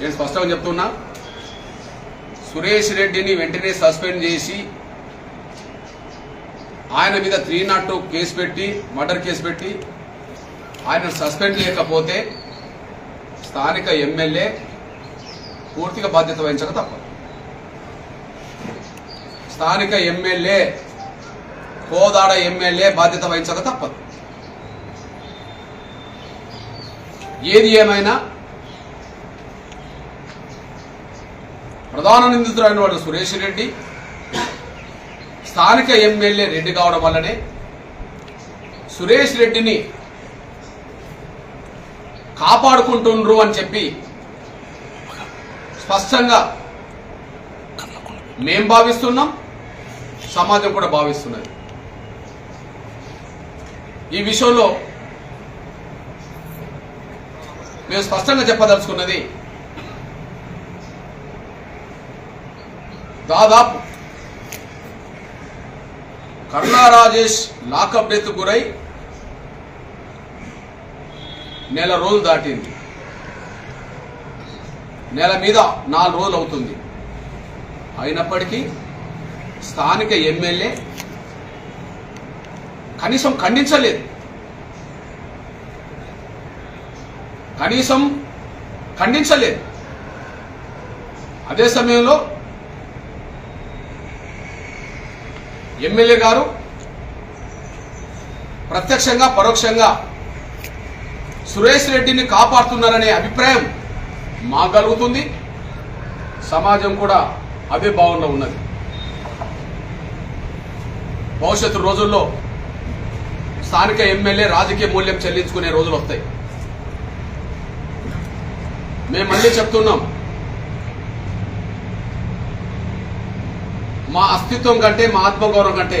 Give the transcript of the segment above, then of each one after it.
నేను స్పష్టంగా చెప్తున్నా సురేష్ రెడ్డిని వెంటనే సస్పెండ్ చేసి ఆయన మీద త్రీ నాట్ టూ కేసు పెట్టి మర్డర్ కేసు పెట్టి ఆయన సస్పెండ్ చేయకపోతే స్థానిక ఎమ్మెల్యే పూర్తిగా బాధ్యత వహించక తప్పదు. స్థానిక ఎమ్మెల్యే కోదాడ ఎమ్మెల్యే బాధ్యత వహించక తప్పదు. ఏది ఏమైనా ప్రధాన నిందితుడైన వాడు సురేష్ రెడ్డి స్థానిక ఎమ్మెల్యే రెడ్డి కావడం వల్లనే సురేష్ రెడ్డిని కాపాడుకుంటుండ్రు అని చెప్పి స్పష్టంగా మేం భావిస్తున్నాం సమాజం కూడా భావిస్తున్నది. ఈ విషయంలో మేము స్పష్టంగా చెప్పదలుచుకున్నది దాదాపు కరుణా రాజేష్ లాకప్ డెత్ గురై నెల రోజులు దాటింది. నెల మీద నాలుగు రోజులు అవుతుంది. అయినప్పటికీ స్థానిక ఎమ్మెల్యే కనీసం ఖండించలేదు. కనీసం ఖండించలేదు. అదే సమయంలో ఎమ్మెల్యే గారు ప్రత్యక్షంగా పరోక్షంగా సురేష్ రెడ్డిని కాపాడుతున్నారనే అభిప్రాయం మాకు కలుగుతుంది సమాజం కూడా అదే భావంలో ఉన్నది. భవిష్యత్తు రోజుల్లో స్థానిక ఎమ్మెల్యే రాజకీయ మూల్యం చెల్లించుకునే రోజులు వస్తాయి. మేము మళ్ళీ చెప్తున్నాం. మా అస్తిత్వం కంటే మా ఆత్మగౌరవం కంటే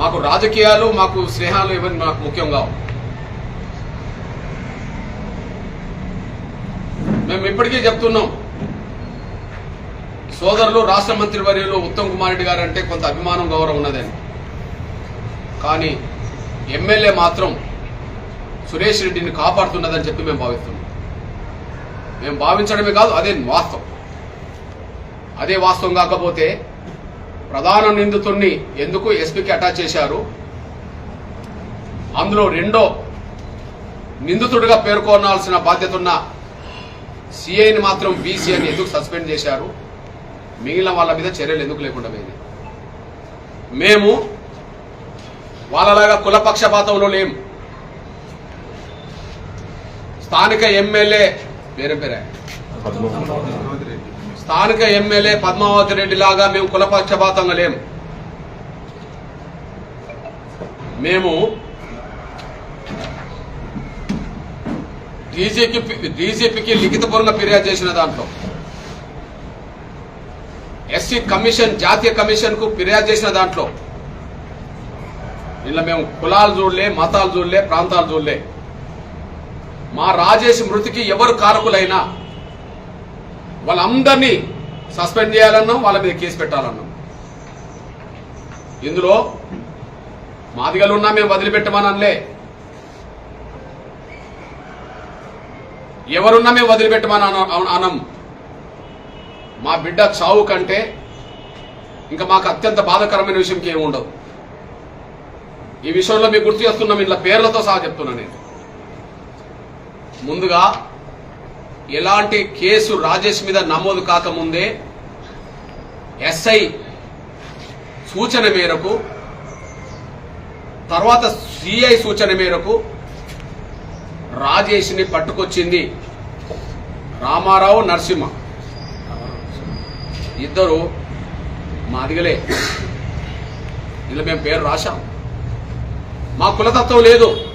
మాకు రాజకీయాలు మాకు స్నేహాలు ఇవన్నీ మాకు ముఖ్యం కావు. మేము ఇప్పటికీ చెప్తున్నాం. సోదరులు రాష్ట్ర మంత్రి వర్యులు ఉత్తమ్ కుమార్ రెడ్డి గారు అంటే కొంత అభిమానం గౌరవం ఉన్నదని కానీ ఎమ్మెల్యే మాత్రం సురేష్ రెడ్డిని కాపాడుతున్నదని చెప్పి మేము భావిస్తున్నాం. మేము భావించడమే కాదు అదే వాస్తవం. అదే వాస్తవం కాకపోతే ప్రధాన నిందితుడిని ఎందుకు ఎస్పీకి అటాచ్ చేశారు? అందులో రెండో నిందితుడిగా పేర్కొనాల్సిన బాధ్యత ఉన్న సిఐని మాత్రం బీసీ అని ఎందుకు సస్పెండ్ చేశారు? మిగిలిన వాళ్ళ మీద చర్యలు ఎందుకు లేకుండా పోయింది మేము వాళ్ళలాగా కులపక్షపాతంలో లేం. స్థానిక ఎమ్మెల్యే పేరే పేరే? స్థానిక ఎమ్మెల్యే పద్మావతి రెడ్డి లాగా మేము కులపక్షపాతంగా లేము. మేము డీజీకి డీజీపీకి లిఖితపూర్వక ఫిర్యాదు చేసిన దాంట్లో ఎస్సీ కమిషన్ జాతీయ కమిషన్కు ఫిర్యాదు చేసిన దాంట్లో ఇలా మేము కులాలు చూడలే మతాలు చూడలే ప్రాంతాలు చూడలే. మా రాజేష్ మృతికి ఎవరు కారకులైనా వాళ్ళందరినీ సస్పెండ్ చేయాలన్నాం వాళ్ళ మీద కేసు పెట్టాలన్నాం. ఇందులో మాదిగలు ఉన్నా మేము వదిలిపెట్టమనలే ఎవరున్నా మేము వదిలిపెట్టమని అన- అనం మా బిడ్డ చావు కంటే ఇంకా మాకు అత్యంత బాధాకరమైన విషయం ఏమి ఉండదు ఈ విషయంలో మీకు గుర్తు చేస్తున్నాం ఇలా పేర్లతో సహా చెప్తున్నా నేను. ముందుగా ఎలాంటి కేసు రాజేష్ మీద నమోదు కాకముందే ఎస్ఐ సూచన మేరకు తర్వాత సిఐ సూచన మేరకు రాజేష్ని పట్టుకొచ్చింది రామారావు నరసింహ. ఇద్దరు మాదిగలే. ఇలా మేము పేరు రాశాం. మా కులతత్వం లేదు.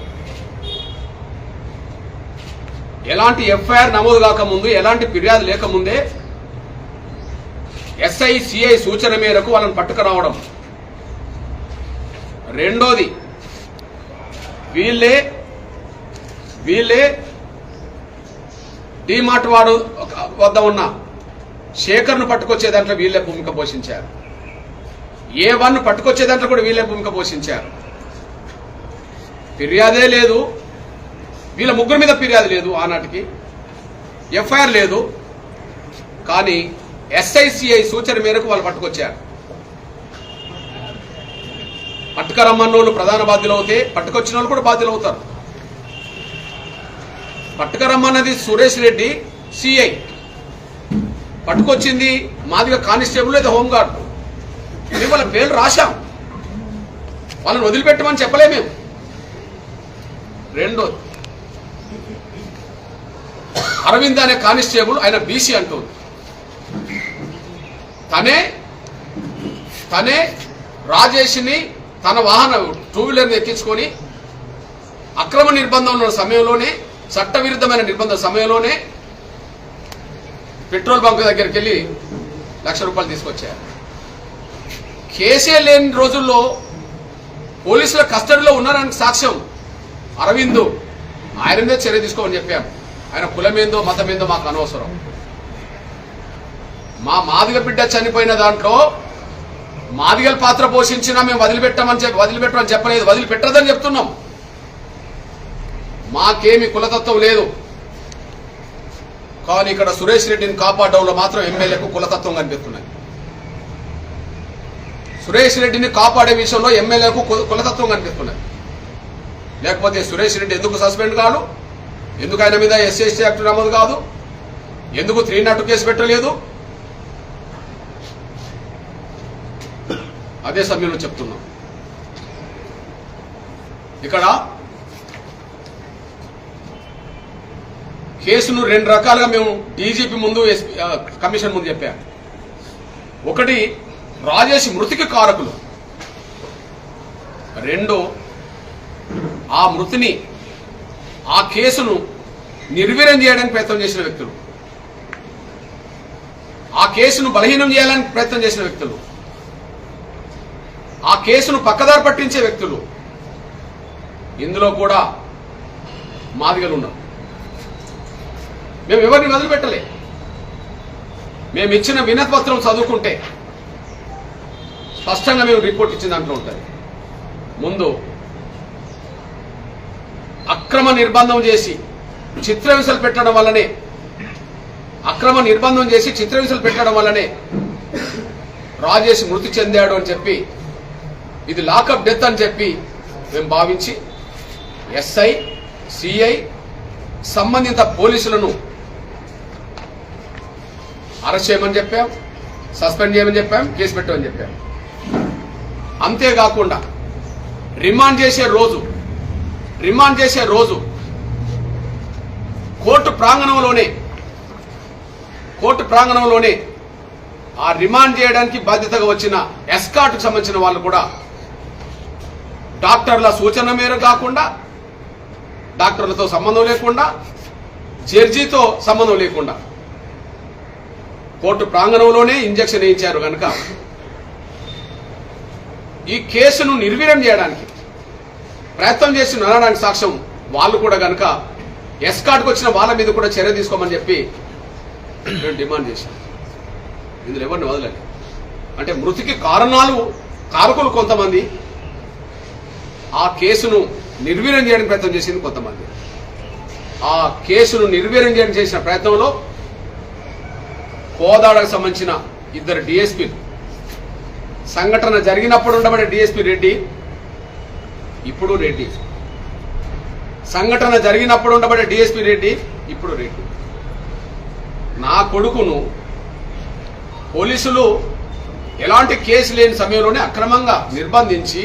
ఎలాంటి ఎఫ్ఐఆర్ నమోదు కాకముందు ఎలాంటి ఫిర్యాదు లేకముందే ఎస్ఐ సిఐ సూచన మేరకు వాళ్ళని పట్టుకురావడం. రెండోది వీళ్ళే వీళ్ళే డిమార్ట్ వాడు వద్ద ఉన్న శేఖర్ను పట్టుకొచ్చే దాంట్లో వీళ్ళే భూమిక పోషించారు. ఏ వన్ పట్టుకొచ్చే దాంట్లో కూడా వీళ్ళే భూమిక పోషించారు. ఫిర్యాదే లేదు. వీళ్ళ ముగ్గురు మీద ఫిర్యాదు లేదు ఆనాటికి. ఎఫ్ఐఆర్ లేదు. కానీ ఎస్ఐసిఐ సూచన మేరకు వాళ్ళు పట్టుకొచ్చారు. పట్టుకరమ్మన్నోళ్ళు ప్రధాన బాధ్యులు అవుతే పట్టుకొచ్చిన వాళ్ళు కూడా బాధ్యులు అవుతారు పట్టుకరమ్మన్నది సురేష్ రెడ్డి సిఐ. పట్టుకొచ్చింది మాదిగా కానిస్టేబుల్ లేదా హోంగార్డ్. మేము వాళ్ళ పేర్లు రాశాం. వాళ్ళని వదిలిపెట్టమని చెప్పలే మేము. రెండో అరవింద్ అనే కానిస్టేబుల్ ఆయన బీసీ అంటుంది. తనే తనే రాజేష్ని తన వాహనం టూ వీలర్ని ఎక్కించుకొని అక్రమ నిర్బంధం ఉన్న సమయంలోనే చట్టవిరుద్ధమైన నిర్బంధ సమయంలోనే పెట్రోల్ బంక్ దగ్గరికి వెళ్ళి లక్ష రూపాయలు తీసుకొచ్చారు. కేసే లేని రోజుల్లో పోలీసుల కస్టడీలో ఉన్నారని సాక్ష్యం. అరవింద్ ఆయన మీద చర్య తీసుకోమని చెప్పాము ఆయన కులమేందో మతమేందో మాకు అనవసరం. మా మాదిగ బిడ్డ చనిపోయిన దాంట్లో మాదిగల పాత్ర పోషించినా మేము వదిలిపెట్టమని చెప్పి వదిలిపెట్టమని చెప్పలేదు. వదిలిపెట్టదని చెప్తున్నాం. మాకేమి కులతత్వం లేదు. కానీ ఇక్కడ సురేష్ రెడ్డిని కాపాడడంలో మాత్రం ఎమ్మెల్యేకు కులతత్వం కనిపిస్తున్నాయి. సురేష్ రెడ్డిని కాపాడే విషయంలో ఎమ్మెల్యేకు కులతత్వం కనిపిస్తున్నాయి. లేకపోతే సురేష్ రెడ్డి ఎందుకు సస్పెండ్ కాదు ఎందుకు ఆయన మీద ఎస్ఎస్టీ యాక్ట్ నమోదు కాదు? ఎందుకు త్రీ నాటు కేసు పెట్టలేదు? అదే సమయంలో చెప్తున్నాం. ఇక్కడ కేసును రెండు రకాలుగా మేము డీజీపీ ముందు కమిషన్ ముందు చెప్పాం. ఒకటి రాజేష్ మృతికి కారకులు. రెండు ఆ మృతిని ఆ కేసును నిర్వీర్యం చేయడానికి ప్రయత్నం చేసిన వ్యక్తులు. ఆ కేసును బలహీనం చేయాలని ప్రయత్నం చేసిన వ్యక్తులు. ఆ కేసును పక్కదారి పట్టించే వ్యక్తులు. ఇందులో కూడా మాదిగలు ఉన్నారు మేము ఎవరిని వదిలిపెట్టలే. మేము ఇచ్చిన వినతిపత్రం చదువుకుంటే స్పష్టంగా మేము రిపోర్ట్ ఇచ్చిన దాంట్లో ఉంటుంది. ముందు అక్రమ నిర్బంధం చేసి చిత్రహింసలు పెట్టడం వల్లనే అక్రమ నిర్బంధం చేసి చిత్రహింసలు పెట్టడం వల్లనే రాజేష్ మృతి చెందాడు అని చెప్పి ఇది లాకప్ డెత్ అని చెప్పి మేము భావించి ఎస్ఐ సిఐ సంబంధిత పోలీసులను అరెస్ట్ చేయమని చెప్పాం సస్పెండ్ చేయమని చెప్పాం కేసు పెట్టమని చెప్పాం. అంతేకాకుండా రిమాండ్ చేసే రోజు రిమాండ్ చేసే రోజు కోర్టు ప్రాంగణంలోనే కోర్టు ప్రాంగణంలోనే ఆ రిమాండ్ చేయడానికి బాధ్యతగా వచ్చిన ఎస్కాట్కు సంబంధించిన వాళ్ళు కూడా డాక్టర్ల సూచన మేరకు కాకుండా డాక్టర్లతో సంబంధం లేకుండా జడ్జితో సంబంధం లేకుండా కోర్టు ప్రాంగణంలోనే ఇంజక్షన్ వేయించారు కనుక ఈ కేసును నిర్వీర్యం చేయడానికి ప్రయత్నం చేసి అనడానికి సాక్ష్యం వాళ్ళు కూడా కనుక ఎస్కాట్కి వచ్చిన వాళ్ళ మీద కూడా చర్య తీసుకోమని చెప్పి మేము డిమాండ్ చేశాం ఇందులో ఎవరిని వదలండి అంటే మృతికి కారణాలు కారకులు కొంతమంది ఆ కేసును నిర్వీర్యం చేయడానికి ప్రయత్నం చేసింది కొంతమంది. ఆ కేసును నిర్వీర్యం చేయడానికి చేసిన ప్రయత్నంలో కోదాడకు సంబంధించిన ఇద్దరు డిఎస్పీలు సంఘటన జరిగినప్పుడు ఉండబడే డిఎస్పీ రెడ్డి ఇప్పుడు రెడ్డి సంఘటన జరిగినప్పుడు ఉండబడే డిఎస్పీ రెడ్డి ఇప్పుడు రెడ్డి నా కొడుకును పోలీసులు ఎలాంటి కేసు లేని సమయంలోనే అక్రమంగా నిర్బంధించి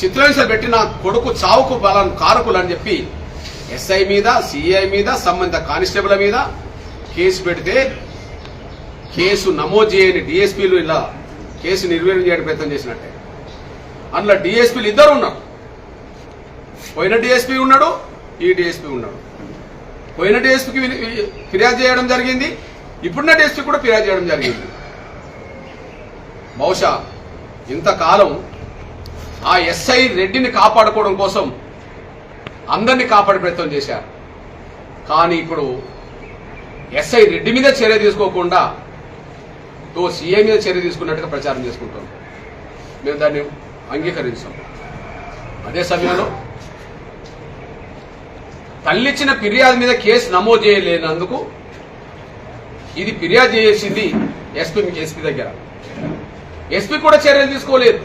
చిత్రహింస పెట్టి నా కొడుకు చావుకు బలం కారకులు అని చెప్పి ఎస్ఐ మీద సిఐ మీద సంబంధిత కానిస్టేబుల్ మీద కేసు పెడితే కేసు నమోదు చేయని డిఎస్పీలు ఇలా కేసు నిర్వీర్యం చేయడం ప్రయత్నం చేసినట్టే. అందులో డిఎస్పీలు ఇద్దరు ఉన్నారు. పోయిన డిఎస్పీ ఉన్నాడు ఈ డిఎస్పీ ఉన్నాడు. పోయిన డిఎస్పీకి ఫిర్యాదు చేయడం జరిగింది ఇప్పుడున్న డిఎస్పీ కూడా ఫిర్యాదు చేయడం జరిగింది. బహుశా ఇంతకాలం ఆ ఎస్ఐ రెడ్డిని కాపాడుకోవడం కోసం అందరినీ కాపాడే ప్రయత్నం చేశారు. కానీ ఇప్పుడు ఎస్ఐ రెడ్డి మీద చర్య తీసుకోకుండా తో సీఐ మీద చర్య తీసుకున్నట్టుగా ప్రచారం చేసుకుంటాం మేము దాన్ని అంగీకరించాం. అదే సమయంలో తల్లిచ్చిన ఫిర్యాదు మీద కేసు నమోదు చేయలేనందుకు ఇది ఫిర్యాదు చేసింది ఎస్పీ ఎస్పీ దగ్గర. ఎస్పీ కూడా చర్యలు తీసుకోలేదు.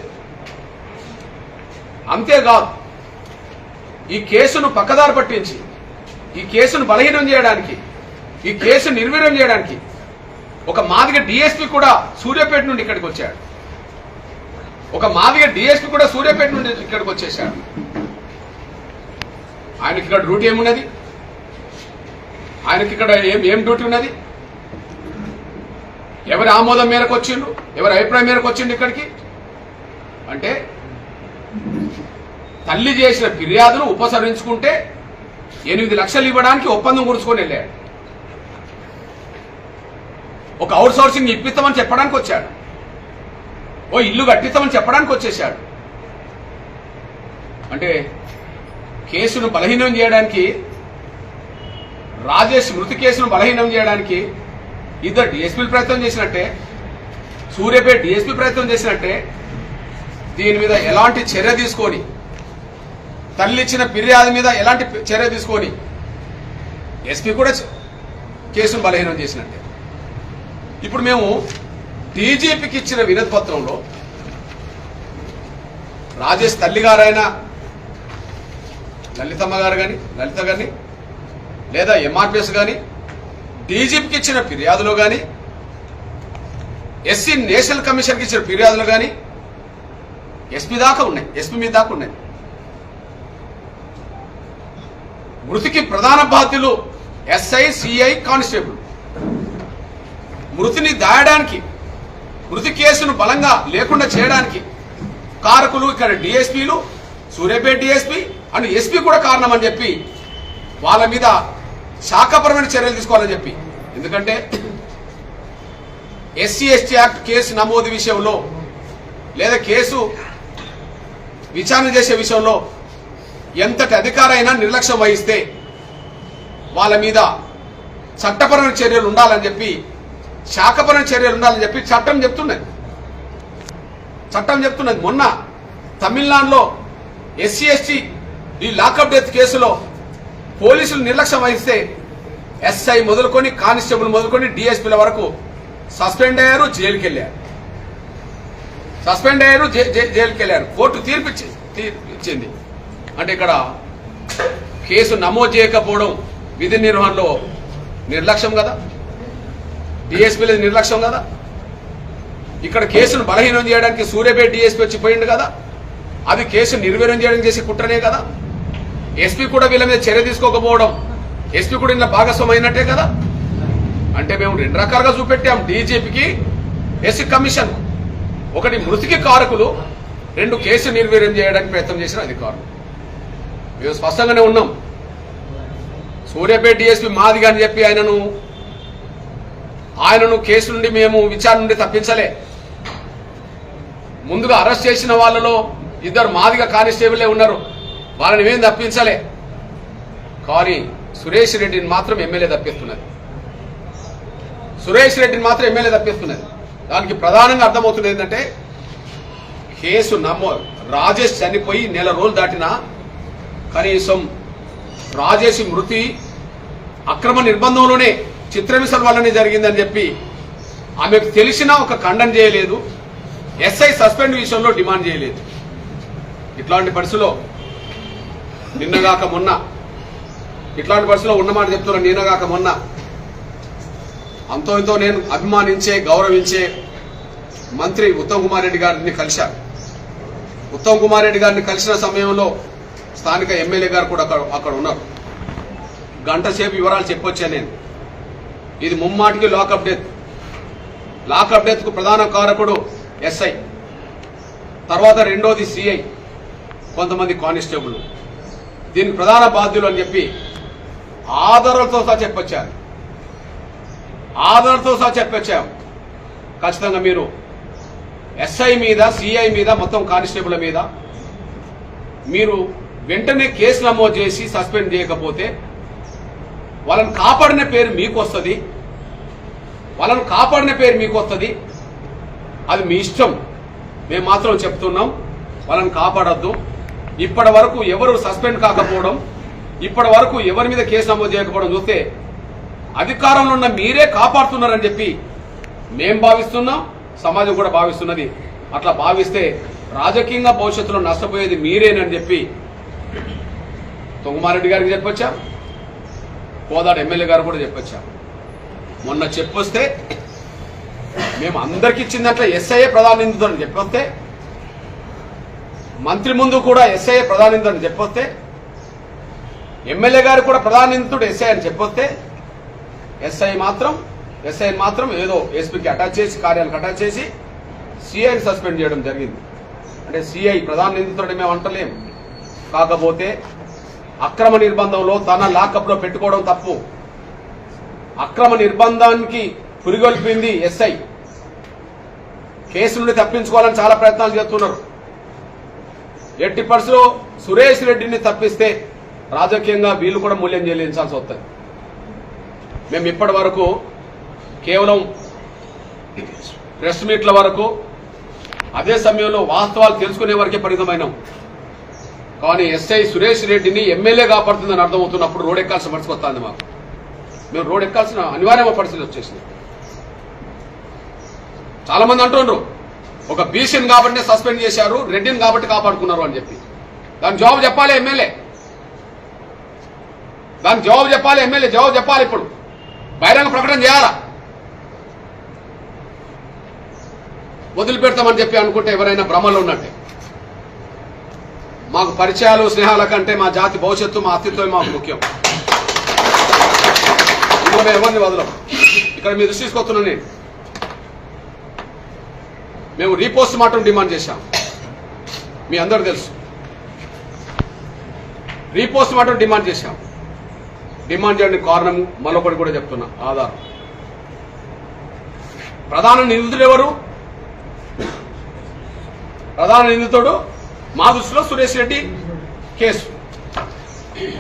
అంతేకాదు ఈ కేసును పక్కదారి పట్టించి ఈ కేసును బలహీనం చేయడానికి ఈ కేసు నిర్వీర్యం చేయడానికి ఒక మాదిగ డిఎస్పీ కూడా సూర్యాపేట నుండి ఇక్కడికి వచ్చాడు. ఒక మాదిగ డిఎస్పీ కూడా సూర్యాపేట నుండి ఇక్కడికి వచ్చేసాడు ఆయనకి ఇక్కడ డ్యూటీ ఏమున్నది? ఆయనకి ఇక్కడ ఏం ఏం డ్యూటీ ఉన్నది? ఎవరి ఆమోదం మేరకు వచ్చిండు? ఎవరి అభిప్రాయం మేరకు వచ్చిండు ఇక్కడికి? అంటే తల్లి చేసిన ఫిర్యాదును ఉపసరించుకుంటే ఎనిమిది లక్షలు ఇవ్వడానికి ఒప్పందం కుడుచుకొని వెళ్ళాడు. ఒక అవుట్ సోర్సింగ్ ఇప్పిస్తామని చెప్పడానికి వచ్చాడు. ఓ ఇల్లు కట్టిస్తామని చెప్పడానికి వచ్చేసాడు అంటే కేసును బలహీనం చేయడానికి రాజేష్ మృతి కేసును బలహీనం చేయడానికి ఇద్దరు డిఎస్పీలు ప్రయత్నం చేసినట్టే సూర్యపేట డిఎస్పీ ప్రయత్నం చేసినట్టే దీని మీద ఎలాంటి చర్య తీసుకొని తల్లి ఇచ్చిన ఫిర్యాదు మీద ఎలాంటి చర్య తీసుకొని ఎస్పీ కూడా కేసును బలహీనం చేసినట్టే. ఇప్పుడు మేము డీజీపీకి ఇచ్చిన వినతి పత్రంలో రాజేష్ తల్లి గారైనా లలితమ్మ గారు కానీ లలిత గారిని లేదా ఎంఆర్పిఎస్ కానీ డీజీపీకి ఇచ్చిన ఫిర్యాదులో కానీ ఎస్సీ నేషనల్ కమిషన్కి ఇచ్చిన ఫిర్యాదులు కానీ ఎస్పీ దాకా ఉన్నాయి ఎస్పీ మీద దాకా ఉన్నాయి. మృతికి ప్రధాన బాధ్యులు ఎస్ఐ సిఐ కానిస్టేబుల్. మృతిని దాయడానికి మృతి కేసును బలంగా లేకుండా చేయడానికి కారకులు ఇక్కడ డిఎస్పీలు సూర్యాపేట డిఎస్పీ అండ్ ఎస్పీ కూడా కారణం అని చెప్పి వాళ్ళ మీద శాఖపరమైన చర్యలు తీసుకోవాలని చెప్పి. ఎందుకంటే ఎస్సీ ఎస్టీ యాక్ట్ కేసు నమోదు విషయంలో లేదా కేసు విచారణ చేసే విషయంలో ఎంతటి అధికారైనా నిర్లక్ష్యం వహిస్తే వాళ్ళ మీద చట్టపరమైన చర్యలు ఉండాలని చెప్పి శాఖపరమైన చర్యలు ఉండాలని చెప్పి చట్టం చెప్తున్నది. చట్టం చెప్తున్నది. మొన్న తమిళనాడులో ఎస్సీ ఎస్టీ ఈ లాకప్ డెత్ కేసులో పోలీసులు నిర్లక్ష్యం వహిస్తే ఎస్ఐ మొదలుకొని కానిస్టేబుల్ మొదలుకొని డిఎస్పీల వరకు సస్పెండ్ అయ్యారు జైలుకి వెళ్ళారు సస్పెండ్ అయ్యారు జైలుకి వెళ్ళారు కోర్టు తీర్పిచ్చి తీర్పిచ్చింది అంటే ఇక్కడ కేసు నమోదు చేయకపోవడం విధి నిర్వహణలో నిర్లక్ష్యం కదా? డిఎస్పీల నిర్లక్ష్యం కదా? ఇక్కడ కేసును బలహీనం చేయడానికి సూర్యపేట డిఎస్పీ వచ్చి పోయిండు కదా? అది కేసు నిర్వీర్యం చేయడం చేసి కుట్రనే కదా? ఎస్పీ కూడా వీళ్ళ మీద చర్య తీసుకోకపోవడం ఎస్పీ కూడా ఇందులో భాగస్వామైనట్టే కదా? అంటే మేము రెండు రకాలుగా చూపెట్టాం. డీజీపీకి ఎస్సీ కమిషన్ ఒకటి మృతికి కారకులు రెండు కేసు నిర్వీర్యం చేయడానికి ప్రయత్నం చేసిన అధికారులు. మేము స్పష్టంగానే ఉన్నాం. సూర్యాపేట డిఎస్పీ మాదిగా అని చెప్పి ఆయనను ఆయనను కేసు నుండి మేము విచారణ నుండి తప్పించలే. ముందుగా అరెస్ట్ చేసిన వాళ్ళలో ఇద్దరు మాదిగ కానిస్టేబులే ఉన్నారు. వాళ్ళని ఏం తప్పించలే. కానీ సురేష్ రెడ్డిని మాత్రం ఎమ్మెల్యే తప్పిస్తున్నది. సురేష్ రెడ్డిని మాత్రం ఎమ్మెల్యే తప్పిస్తున్నది. దానికి ప్రధానంగా అర్థమవుతుంది ఏంటంటే కేసు నమో రాజేష్ చనిపోయి నెల రోజులు దాటినా కనీసం రాజేష్ మృతి అక్రమ నిర్బంధంలోనే చిత్రమిసల వల్లనే జరిగిందని చెప్పి ఆమెకు తెలిసినా ఒక ఖండన చేయలేదు. ఎస్ఐ సస్పెండ్ విషయంలో డిమాండ్ చేయలేదు. ఇట్లాంటి పరిస్థితిలో నిన్నగాక మొన్న ఇట్లాంటి పరిస్థితిలో ఉన్నమాట చెప్తున్నాను నిన్నగాక మొన్న అంతో ఇంతో నేను అభిమానించే గౌరవించే మంత్రి ఉత్తమ్ కుమార్ రెడ్డి గారిని కలిశాను. ఉత్తమ్ కుమార్ రెడ్డి గారిని కలిసిన సమయంలో స్థానిక ఎమ్మెల్యే గారు కూడా అక్కడ అక్కడ ఉన్నారు. గంట సేపు వివరాలు చెప్పొచ్చాను నేను? ఇది ముమ్మాటికి లాకప్ డెత్ లాకప్ డెత్కు ప్రధాన కారకుడు ఎస్ఐ తర్వాత రెండోది సిఐ కొంతమంది కానిస్టేబుల్ దీనికి ప్రధాన బాధ్యులు అని చెప్పి ఆధారాలతో సహా చెప్పొచ్చారు. ఆధారాలతో సహా చెప్పొచ్చాం. ఖచ్చితంగా మీరు ఎస్ఐ మీద సిఐ మీద మొత్తం కానిస్టేబుల్ మీద మీరు వెంటనే కేసు నమోదు చేసి సస్పెండ్ చేయకపోతే వాళ్ళని కాపాడిన పేరు మీకు వస్తుంది వాళ్ళని కాపాడిన పేరు మీకు వస్తుంది అది మీ ఇష్టం. మేము మాత్రం చెప్తున్నాం వాళ్ళని కాపాడొద్దు. ఇప్పటి వరకు ఎవరు సస్పెండ్ కాకపోవడం ఇప్పటి వరకు ఎవరి మీద కేసు నమోదు చేయకపోవడం చూస్తే అధికారంలో ఉన్న మీరే కాపాడుతున్నారని చెప్పి మేం భావిస్తున్నాం సమాజం కూడా భావిస్తున్నది. అట్లా భావిస్తే రాజకీయంగా భవిష్యత్తులో నష్టపోయేది మీరేనని చెప్పి తొంగమారెడ్డి గారికి చెప్పొచ్చా? కోదాడు ఎమ్మెల్యే గారు కూడా చెప్పొచ్చా? మొన్న చెప్పొస్తే మేము అందరికి ఇచ్చిందట్ల ఎస్ఐఏ ప్రధాన నిందితుడు అని చెప్పొస్తే మంత్రి ముందు కూడా ఎస్ఐఏ ప్రధాన నిందితుడు అని చెప్పొస్తే ఎమ్మెల్యే గారు కూడా ప్రధాన నిందితుడు ఎస్ఐ అని చెప్పొస్తే ఎస్ఐ మాత్రం ఎస్ఐ మాత్రం ఏదో ఎస్పీకి అటాచ్ చేసి కార్యాలకు అటాచ్ చేసి సిఐని సస్పెండ్ చేయడం జరిగింది. అంటే సిఐ ప్రధాన నిందితుడు మేము అంటలేం. కాకపోతే అక్రమ నిర్బంధంలో తన లాకప్లో పెట్టుకోవడం తప్పు. అక్రమ నిర్బంధానికి పురిగొల్పింది ఎస్ఐ. కేసు నుండి తప్పించుకోవాలని చాలా ప్రయత్నాలు చేస్తున్నారు. ఎట్టి పరిస్థితుల్లో సురేష్ రెడ్డిని తప్పిస్తే రాజకీయంగా వీళ్ళు కూడా మూల్యం చెల్లించాల్సి వస్తుంది. మేము ఇప్పటి వరకు కేవలం ప్రెస్ మీట్ల వరకు అదే సమయంలో వాస్తవాలు తెలుసుకునే వరకే పరిమితమైనాం. కానీ ఎస్ఐ సురేష్ రెడ్డిని ఎమ్మెల్యే కాపాడుతుందని అర్థమవుతున్నప్పుడు రోడ్ ఎక్కాల్సిన పరిస్థితి వస్తుంది మాకు. మేము రోడ్ ఎక్కాల్సిన అనివార్యమైన పరిస్థితి వచ్చేసింది. చాలా మంది అంటున్నారు ఒక బీసీని కాబట్టి సస్పెండ్ చేశారు రెడ్డిని కాబట్టి కాపాడుకున్నారు అని చెప్పి. దానికి జవాబు చెప్పాలి ఎమ్మెల్యే. దానికి జవాబు చెప్పాలి ఎమ్మెల్యే జవాబు చెప్పాలి ఇప్పుడు. బహిరంగ ప్రకటన చేయాలా? వదిలిపెడతామని చెప్పి అనుకుంటే ఎవరైనా భ్రమలో ఉన్నట్టే. మాకు పరిచయాలు స్నేహాల కంటే మా జాతి భవిష్యత్తు మా అస్తిత్వం మాకు ముఖ్యం. ఇప్పుడు మేము ఎవరిని వదలం? ఇక్కడ మీ దృష్టి తీసుకొస్తున్నాను నేను. మేము రీపోస్ట్ మార్టం డిమాండ్ చేశాం. మీ అందరు తెలుసు. రీపోస్ట్ మార్టం డిమాండ్ చేశాం. డిమాండ్ చేయడానికి కారణం మరొకటి కూడా చెప్తున్నా. ఆధారం. ప్రధాన నిందితుడు ఎవరు? ప్రధాన నిందితుడు మా దృష్టిలో సురేష్ రెడ్డి కేసు.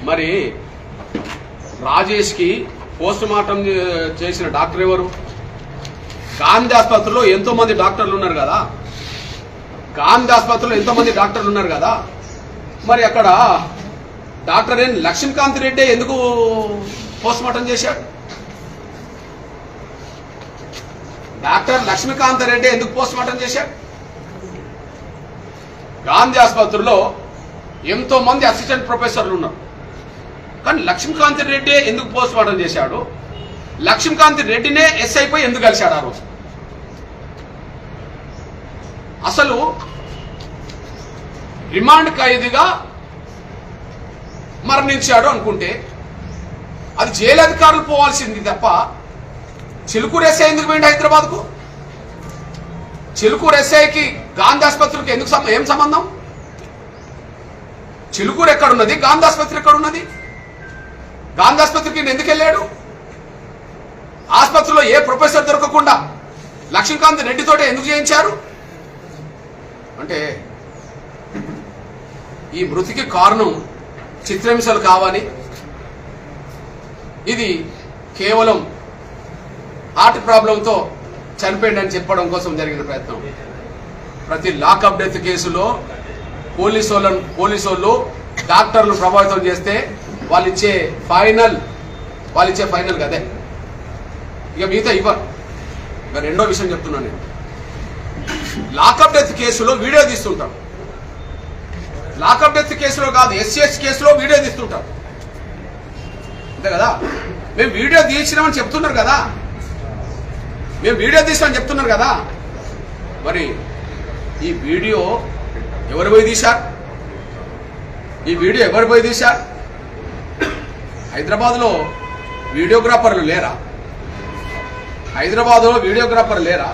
మరి రాజేష్కి పోస్ట్ మార్టం చేసిన డాక్టర్ ఎవరు? గాంధీ ఆసుపత్రిలో ఎంతో మంది డాక్టర్లు ఉన్నారు కదా. గాంధీ ఆసుపత్రిలో ఎంతో మంది డాక్టర్లు ఉన్నారు కదా. మరి అక్కడ డాక్టర్ ఏం లక్ష్మీకాంత్ రెడ్డి ఎందుకు పోస్ట్ మార్టం చేశాడు? డాక్టర్ లక్ష్మీకాంత్ రెడ్డి ఎందుకు పోస్ట్ మార్టం చేశాడు? గాంధీ ఆసుపత్రిలో ఎంతో మంది అసిస్టెంట్ ప్రొఫెసర్లు ఉన్నారు. కానీ లక్ష్మీకాంత్ రెడ్డి ఎందుకు పోస్ట్ మార్టం చేశాడు? లక్ష్మీకాంత్ రెడ్డినే ఎస్ఐపై ఎందుకు కలిశాడు ఆ రోజు? అసలు రిమాండ్ ఖైదీగా మరణించాడు అనుకుంటే అది జైలు అధికారులు పోవాల్సింది తప్ప చిలుకూరు ఎస్ఐ ఎందుకు పోయింది హైదరాబాద్కు? చిలుకూరు ఎస్ఐకి గాంధీ ఆసుపత్రికి ఎందుకు ఏం సంబంధం? చిలుకూరు ఎక్కడున్నది? గాంధీ ఆసుపత్రి ఎక్కడున్నది? గాంధీ ఆసుపత్రికి ఎందుకు వెళ్ళాడు? ఆసుపత్రిలో ఏ ప్రొఫెసర్ దొరకకుండా లక్ష్మీకాంత్ రెడ్డితోటే ఎందుకు చేయించారు? అంటే ఈ మృతికి కారణం చిత్రహింసలు కావాలి. ఇది కేవలం హార్ట్ ప్రాబ్లంతో చనిపోయిందని చెప్పడం కోసం జరిగిన ప్రయత్నం. ప్రతి లాకప్ డెత్ కేసులో పోలీసు వాళ్ళను పోలీసు వాళ్ళు డాక్టర్లు ప్రభావితం చేస్తే వాళ్ళు ఇచ్చే ఫైనల్ వాళ్ళు ఇచ్చే ఫైనల్ కదే ఇక మిగతా ఇవ్వరు. ఇక రెండో విషయం చెప్తున్నాను నేను. లాకప్ డెత్ కేసులో వీడియో తీస్తుంటాం లాకప్ డెత్ కేసులో కాదు ఎస్సీఎస్ కేసులో వీడియో తీస్తుంటాం అంతే కదా? మేము వీడియో తీసినామని చెప్తున్నారు కదా? మేము వీడియో తీసామని చెప్తున్నారు కదా. మరి ఈ వీడియో ఎవరు పోయి తీశారు? ఈ వీడియో ఎవరు పోయి తీశారు? హైదరాబాద్లో వీడియోగ్రాఫర్లు లేరా? హైదరాబాద్లో వీడియోగ్రాఫర్ లేరా?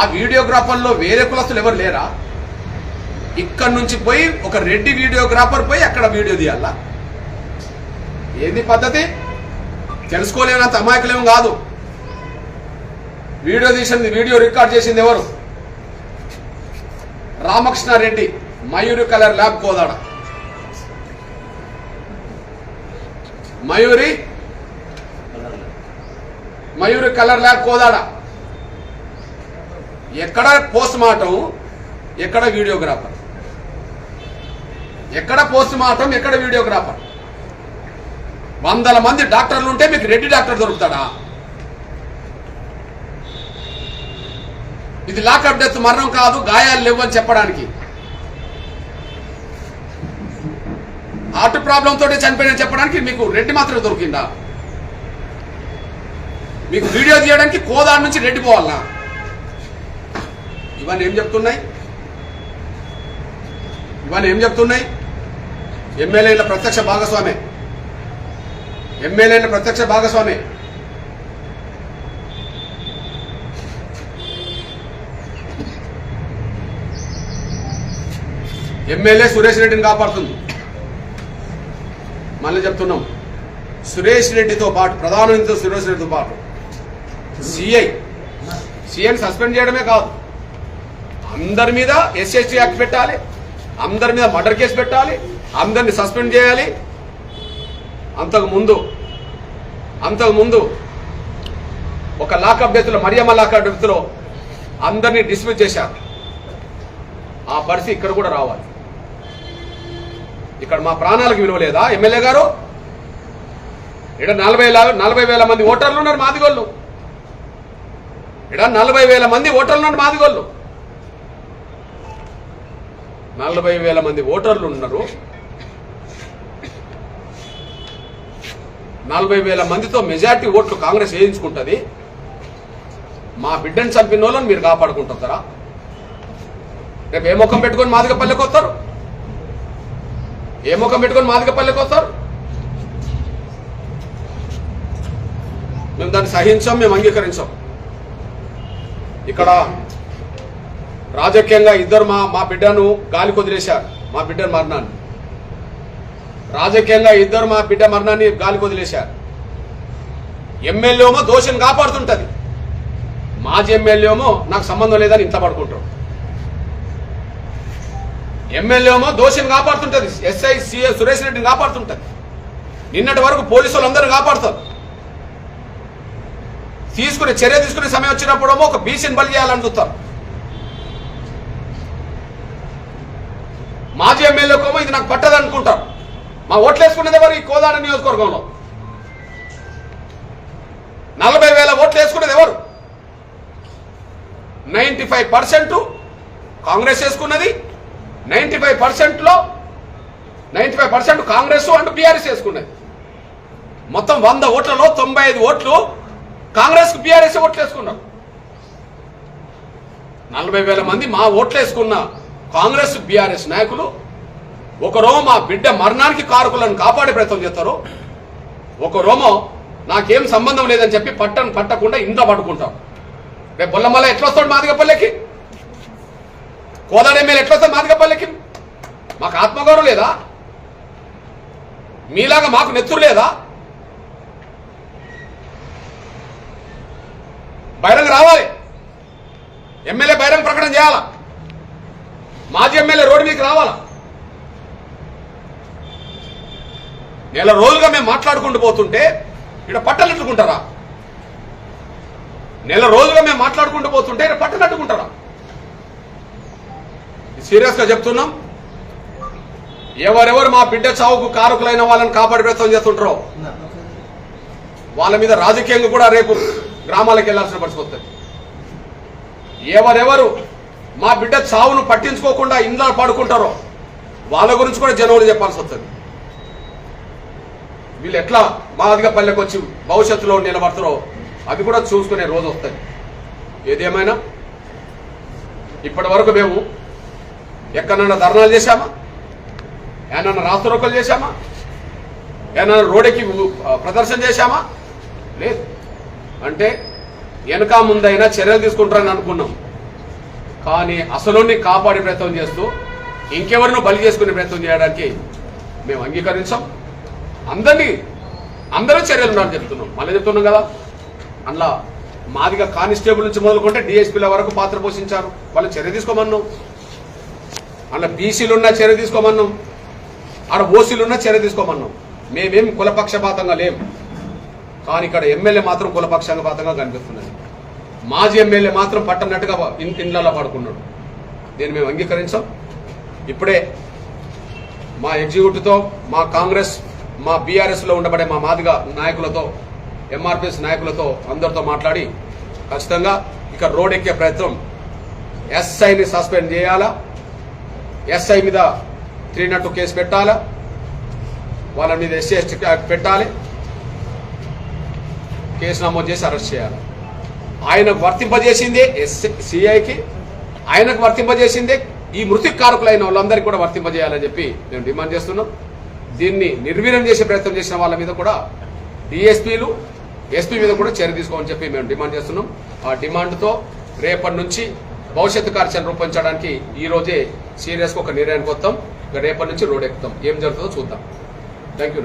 ఆ వీడియోగ్రాఫర్లో వేరే కులస్తులు ఎవరు లేరా? ఇక్కడ నుంచి పోయి ఒక రెడ్డి వీడియోగ్రాఫర్ పోయి అక్కడ వీడియో తీయాలా? ఏంది పద్ధతి? తెలుసుకోలేనంత అమాయకులేం కాదు. వీడియో తీసింది వీడియో రికార్డ్ చేసింది ఎవరు? Ramakrishnareddy Mayuri colour lab Kodada Mayuri? Mayuri colour lab Kodada ఎక్కడ పోస్ట్ మార్టం ఎక్కడ వీడియోగ్రాఫర్? ఎక్కడ పోస్ట్ మార్టం ఎక్కడ వీడియోగ్రాఫర్? వందల మంది డాక్టర్లు ఉంటే మీకు రెడ్డి డాక్టర్ దొరుకుతాడా? ఇది లాకప్ డెత్ మరణం కాదు గాయాలు లేవు అని చెప్పడానికి. హార్ట్ ప్రాబ్లం తోటి చనిపోయిన చెప్పడానికి మీకు రెడ్డి మాత్రం దొరికిందా? మీకు వీడియో తీయడానికి కోదాడు నుంచి రెడ్డి పోవాలా ఇవన్నీ ఏం చెప్తున్నాయి? ఇవన్నీ ఏం చెప్తున్నాయి? ఎమ్మెల్యేల ప్రత్యక్ష భాగస్వామి. ఎమ్మెల్యేల ప్రత్యక్ష భాగస్వామి. ఎమ్మెల్యే సురేష్ రెడ్డిని కాపాడుతుంది. మళ్ళీ చెప్తున్నాం. సురేష్ రెడ్డితో పాటు ప్రధానమంత్రి సురేష్ రెడ్డితో పాటు సిఐ సిఐని సస్పెండ్ చేయడమే కాదు. అందరి మీద ఎస్ఎస్టీ యాక్ట్ పెట్టాలి అందరి మీద మర్డర్ కేసు పెట్టాలి అందరిని సస్పెండ్ చేయాలి. అంతకు ముందు అంతకు ముందు ఒక లాకప్ అభ్యర్థులు మరియమ్మ లాకప్ డెత్తులో అందరినీ డిస్మిస్ చేశారు. ఆ పరిస్థితి ఇక్కడ కూడా రావాలి. ఇక్కడ మా ప్రాణాలకు విలువ లేదా? ఎమ్మెల్యే గారు? ఇక్కడ నలభై నలభై వేల మంది ఓటర్లు ఉన్నారు మాదిగోళ్ళు. ఇక్కడ నలభై వేల మంది ఓటర్లు ఉన్నారు మాదిగోళ్ళు. నలభై వేల మంది ఓటర్లు ఉన్నారు. నలభై వేల మందితో మెజార్టీ ఓట్లు కాంగ్రెస్ వేయించుకుంటుంది. మా బిడ్డను చంపిన వాళ్ళని మీరు కాపాడుకుంటారా? రేపు ఏ ముఖం పెట్టుకొని మాదిగపల్లెకి వస్తారు ఏ ముఖం పెట్టుకొని మాదికపల్లికి వస్తారు? మేము దాన్ని సహించాం మేము అంగీకరించాం. ఇక్కడ రాజకీయంగా ఇద్దరు మా మా బిడ్డను గాలి కొదిలేశారు మా బిడ్డ మరణాన్ని. రాజకీయంగా ఇద్దరు మా బిడ్డ మరణాన్ని గాలి కొదిలేశారు. ఎమ్మెల్యేమో దోషిని కాపాడుతుంటది. మాజీ ఎమ్మెల్యేమో నాకు సంబంధం లేదని ఇంత పడుకుంటారు. ఎమ్మెల్యేమో దోషిని కాపాడుతుంటది. ఎస్ఐ సిఏ సురేష్ రెడ్డిని కాపాడుతుంటది. నిన్నటి వరకు పోలీసు వాళ్ళందరూ కాపాడుతారు. తీసుకునే చర్య తీసుకునే సమయం వచ్చినప్పుడేమో ఒక బీసీని బలి చేయాలని చూస్తారు. మాజీ ఎమ్మెల్యేకోమో ఇది నాకు పట్టదు అనుకుంటారు. మా ఓట్లు వేసుకునేది ఎవరు? ఈ కోదాడ నియోజకవర్గంలో. నలభై వేల ఓట్లు వేసుకునేది ఎవరు? నైంటీ ఫైవ్ పర్సెంట్ కాంగ్రెస్ వేసుకున్నది. నైంటీ ఫైవ్ పర్సెంట్లో ninety five percent Congress and BRS వేసుకున్నది మొత్తం వంద ఓట్లలో తొంభై ఐదు ఓట్లు కాంగ్రెస్కి బీఆర్ఎస్ ఓట్లు వేసుకున్నారు. నలభై వేల మంది మా ఓట్లు వేసుకున్న కాంగ్రెస్ బీఆర్ఎస్ నాయకులు ఒకరో మా బిడ్డ మరణానికి కారకులను కాపాడే ప్రయత్నం చేస్తారు. ఒకరోమో నాకేం సంబంధం లేదని చెప్పి పట్టను పట్టకుండా ఇంట్లో పడుకుంటాం. రేపు బొల్లమల్ల ఎట్లా వస్తాడు మాదిగపల్లెకి? కోదాడ ఎమ్మెల్యే ఎట్లా వస్తాం మాదిగపల్లెకి మాకు ఆత్మగౌరవం లేదా? మీలాగా మాకు నెత్తురు లేదా? బహిరంగ రావాలి. ఎమ్మెల్యే బహిరంగ ప్రకటన చేయాలా? మాజీ ఎమ్మెల్యే రోడ్డు మీదకి రావాలా? నెల రోజులుగా మేము మాట్లాడుకుంటూ పోతుంటే ఇక్కడ పట్టనట్టుకుంటారా నెల రోజులుగా మేము మాట్లాడుకుంటూ పోతుంటే ఇక్కడ పట్టనట్టుకుంటారా సీరియస్గా చెప్తున్నాం. ఎవరెవరు మా బిడ్డ చావుకు కారకులైన వాళ్ళని కాపాడి ప్రయత్నం చేస్తుంటారో వాళ్ళ మీద రాజకీయంగా కూడా రేపు గ్రామాలకు వెళ్ళాల్సిన పరిస్థితి వస్తుంది. ఎవరెవరు మా బిడ్డ చావును పట్టించుకోకుండా ఇంట్లో పడుకుంటారో వాళ్ళ గురించి కూడా జనవరి చెప్పాల్సి వస్తుంది. వీళ్ళు ఎట్లా మాదిగా పల్లెకి వచ్చి భవిష్యత్తులో నిలబడతారో అవి కూడా చూసుకునే రోజు వస్తుంది. ఏదేమైనా ఇప్పటి వరకు మేము ఎక్కడన్నా ధర్నాలు చేశామా? ఏమన్నా రాస్తరోకలు చేశామా? ఏమన్నా రోడ్డుకి ప్రదర్శన చేశామా? లేదు. అంటే వెనక ముందైనా చర్యలు తీసుకుంటారని అనుకున్నాం. కానీ అసలుని కాపాడే ప్రయత్నం చేస్తూ ఇంకెవరినో బలి చేసుకునే ప్రయత్నం చేయడానికి మేము అంగీకరించాం. అందరినీ అందరూ చర్యలు ఉండాలని చెప్తున్నాం. మళ్ళీ చెప్తున్నాం కదా. అందులో మాదిగా కానిస్టేబుల్ నుంచి మొదలుకుంటే డిఎస్పీల వరకు పాత్ర పోషించారు. వాళ్ళు చర్య తీసుకోమన్నాం. అన్న బీసీలున్నా చర్య తీసుకోమన్నాం. ఆడ ఓసీలు చర్య తీసుకోమన్నాం. మేమేం కులపక్షపాతంగా లేం. కానీ ఇక్కడ ఎమ్మెల్యే మాత్రం కులపక్షపాతంగా కనిపిస్తున్నది. మాజీ ఎమ్మెల్యే మాత్రం పట్టనట్టుగా ఇన్- ఇండ్లలో పడుకున్నాడు. దీన్ని మేము అంగీకరించాం. ఇప్పుడే మా ఎగ్జిక్యూటివ్తో మా కాంగ్రెస్ మా బీఆర్ఎస్లో ఉండబడే మా మాదిగ నాయకులతో ఎంఆర్పిఎస్ నాయకులతో అందరితో మాట్లాడి ఖచ్చితంగా ఇక రోడ్ ఎక్కే ప్రయత్నం ఎస్ఐని సస్పెండ్ చేయాలా? ఎస్ఐ మీద త్రీ నట్టు కేసు పెట్టాలా? వాళ్ళ మీద ఎస్సీ ఎస్టీ పెట్టాలి. కేసు నమోదు చేసి అరెస్ట్ చేయాలి. ఆయనకు వర్తింపజేసిందే ఎస్ సిఐకి. ఆయనకు వర్తింపజేసిందే ఈ మృతి కారకులైన వాళ్ళందరికీ కూడా వర్తింపజేయాలని చెప్పి మేము డిమాండ్ చేస్తున్నాం. దీన్ని నిర్వీర్యం చేసే ప్రయత్నం చేసిన వాళ్ళ మీద కూడా డిఎస్పీలు ఎస్పీ మీద కూడా చర్య తీసుకోమని చెప్పి మేము డిమాండ్ చేస్తున్నాం. ఆ డిమాండ్తో రేపటి నుంచి భవిష్యత్తు కార్యాచరణ రూపొందించడానికి ఈ రోజే సీరియస్గా ఒక నిర్ణయానికి వస్తాం. ఇక రేపటి నుంచి రోడ్ ఎక్కుతాం. ఏం జరుగుతుందో చూద్దాం. Thank you